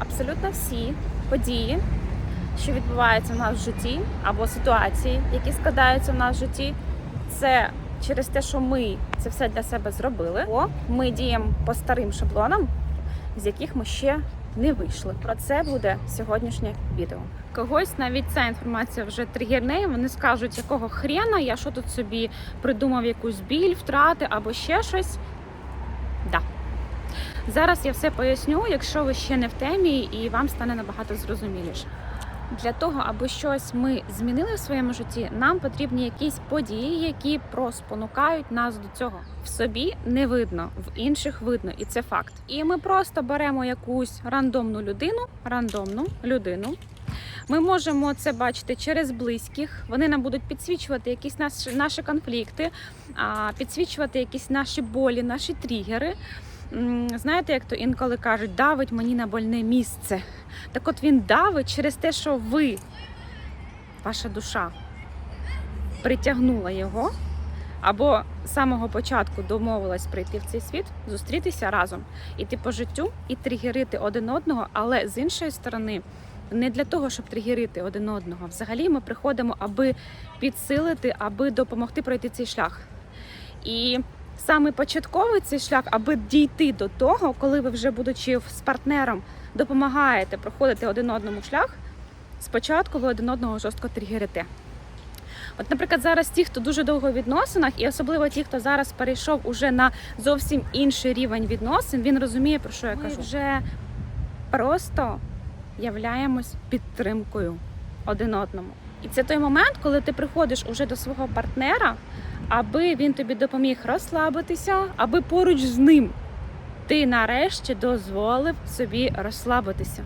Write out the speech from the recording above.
абсолютно всі події, що відбуваються в нас в житті, або ситуації, які складаються в нас в житті, це через те, що ми це все для себе зробили, бо ми діємо по старим шаблонам, з яких ми ще не вийшли. Про це буде сьогоднішнє відео. Когось навіть ця інформація вже тригерне. Вони скажуть, якого хрена я що тут собі придумав якусь біль, втрати або ще щось. Зараз я все поясню, якщо ви ще не в темі, і вам стане набагато зрозуміліше. Для того, аби щось ми змінили в своєму житті, нам потрібні якісь події, які проспонукають нас до цього. В собі не видно, в інших видно, і це факт. І ми просто беремо якусь рандомну людину, рандомну людину. Ми можемо це бачити через близьких. Вони нам будуть підсвічувати якісь наші, наші конфлікти, підсвічувати якісь наші болі, наші тригери. Знаєте, як то інколи кажуть, давить мені на больне місце. Так от він давить через те, що ви, ваша душа, притягнула його, або з самого початку домовилась прийти в цей світ, зустрітися разом, іти по життю і тригерити один одного, але з іншої сторони. Не для того, щоб тригерити один одного. Взагалі ми приходимо, аби підсилити, аби допомогти пройти цей шлях. І саме початковий цей шлях, аби дійти до того, коли ви вже будучи з партнером допомагаєте проходити один одному шлях, спочатку ви один одного жорстко тригерите. От, наприклад, зараз ті, хто дуже довго в відносинах, і особливо ті, хто зараз перейшов уже на зовсім інший рівень відносин, він розуміє, про що я Ми кажу. Вже просто являємось підтримкою один одному. І це той момент, коли ти приходиш уже до свого партнера, аби він тобі допоміг розслабитися, аби поруч з ним ти нарешті дозволив собі розслабитися.